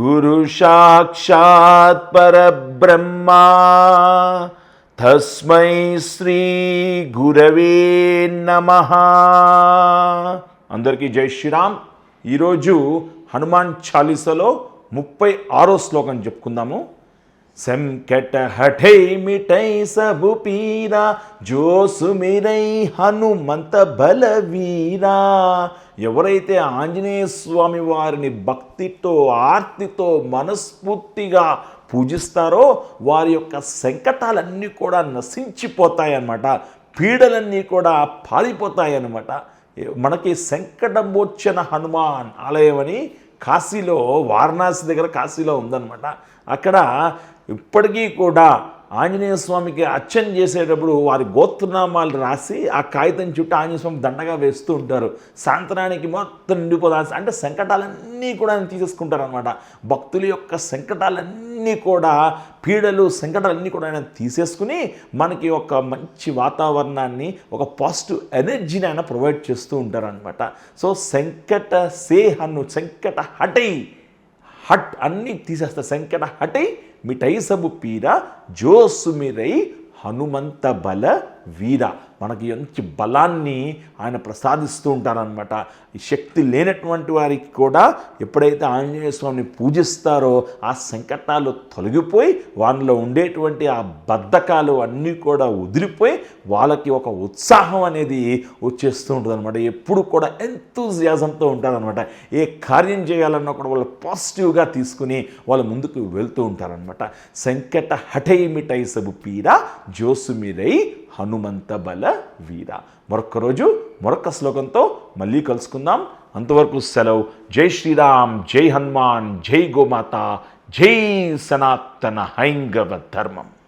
గురు సాక్షాత్ పరబ్రహ్మా. తస్మై శ్రీ గురవే నమ. అందరికీ జై శ్రీరామ్. ఈరోజు హనుమాన్ చాలీసలో ముప్పై ఆరో శ్లోకం చెప్పుకుందాము. సంకట హఠై మిఠై సబు పీరా జోసుమిరై హనుమంత బలవీరా ఎవరైతే ఆంజనేయ స్వామి వారిని భక్తితో ఆర్తితో మనస్ఫూర్తిగా పూజిస్తారో వారి యొక్క సంకటాలన్నీ కూడా నశించిపోతాయన్నమాట పీడలన్నీ కూడా పారిపోతాయన్నమాట మనకి సంకటమోచన హనుమాన్ ఆలయం అని కాశీలో వారణాసి దగ్గర కాశీలో ఉందన్నమాట అక్కడ ఇప్పటికీ కూడా ఆంజనేయ స్వామికి అర్చన చేసేటప్పుడు వారి గోత్రనామాలు రాసి ఆ కాగితం చుట్టూ ఆంజనేయ స్వామి దండగా వేస్తూ ఉంటారు. సాయంత్రానికి మొత్తం నిండిపోదాల్సి అంటే సంకటాలన్నీ కూడా ఆయన తీసేసుకుంటారు అనమాట భక్తుల యొక్క సంకటాలన్నీ కూడా పీడలు సంకటాలన్నీ కూడా ఆయన తీసేసుకుని మనకి ఒక మంచి వాతావరణాన్ని ఒక పాజిటివ్ ఎనర్జీని ఆయన ప్రొవైడ్ చేస్తూ ఉంటారనమాట సో సంకట సేహను సంకట హటై హట్ అన్నీ తీసేస్తారు సంకట హటై మిఠై సబు పీర జోసుమిరై హనుమంత బల వీర మనకి మంచి బలాన్ని ఆయన ప్రసాదిస్తూ ఉంటారనమాట శక్తి లేనటువంటి వారికి కూడా ఎప్పుడైతే ఆంజనేయ స్వామిని పూజిస్తారో ఆ సంకటాలు తొలగిపోయి వాళ్ళలో ఉండేటువంటి ఆ బద్ధకాలు అన్నీ కూడా ఉదిరిపోయి వాళ్ళకి ఒక ఉత్సాహం అనేది వచ్చేస్తూ ఉంటుంది అనమాట ఎప్పుడు కూడా ఎంతూజియాజంతో ఉంటారనమాట ఏ కార్యం చేయాలన్నా కూడా వాళ్ళు పాజిటివ్గా తీసుకుని వాళ్ళు ముందుకు వెళ్తూ ఉంటారనమాట సంకట హఠైమిటై సబు పీరా జోసుమిరై హనుమంత బల వీర. మరొక రోజు మరొక శ్లోకంతో మళ్ళీ కలుసుకుందాం. అంతవరకు సెలవు. జై శ్రీరామ్ జై హనుమాన్ జై గోమాత జై సనాతన హైంగవ ధర్మం.